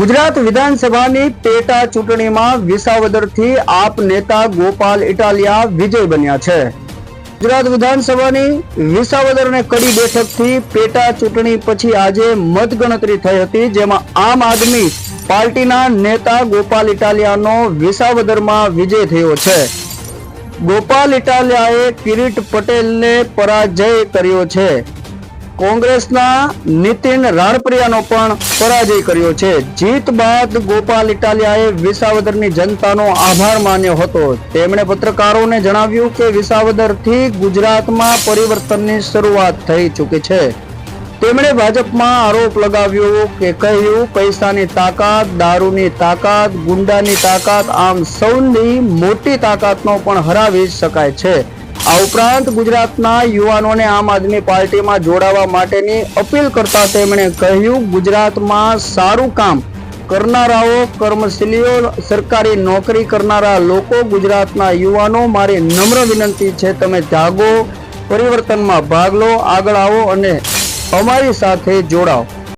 ગુજરાત વિધાનસભાની પેટા ચૂંટણીમાં વિસાવદરથી આપ નેતા ગોપાલ ઇટાલિયા વિજય બન્યા છે. ગુજરાત વિધાનસભાની વિસાવદર અને કડી બેઠકથી પેટા ચૂંટણી પછી આજે મતગણતરી થઈ હતી, જેમાં આમ આદમી પાર્ટીના નેતા ગોપાલ ઇટાલિયાનો વિસાવદરમાં વિજય થયો છે. ગોપાલ ઇટાલિયાએ કિરીટ પટેલને પરાજય કર્યો છે. કોંગ્રેસના નીતિન રાણપ્રિયાનો પણ પરાજય કર્યો છે. જીત બાદ ગોપાલ ઇટાલિયાએ વિસાવદરની જનતાનો આભાર માન્યો હતો. તેમણે પત્રકારોને જણાવ્યું કે વિસાવદરથી ગુજરાતમાં પરિવર્તનની શરૂઆત થઈ ચૂકી છે. તેમણે ભાજપમાં આરોપ લગાવ્યો કે કહ્યું, પૈસાની તાકાત, દારૂની તાકાત, ગુંડાની તાકાત આમ સૌની મોટી તાકાતનો પણ હરાવી શકાય છે. આ ઉપરાંત ગુજરાતના યુવાનોને આમ આદમી પાર્ટીમાં જોડાવા માટેની અપીલ કરતા તેમણે કહ્યું, ગુજરાતમાં સારું કામ કરનારાઓ, કર્મશીલીઓ, સરકારી નોકરી કરનારા લોકો, ગુજરાતના યુવાનો, મારી નમ્ર વિનંતી છે, તમે જાગો પરિવર્તનમાં ભાગ લો, આગળ આવો અને અમારી સાથે જોડાઓ.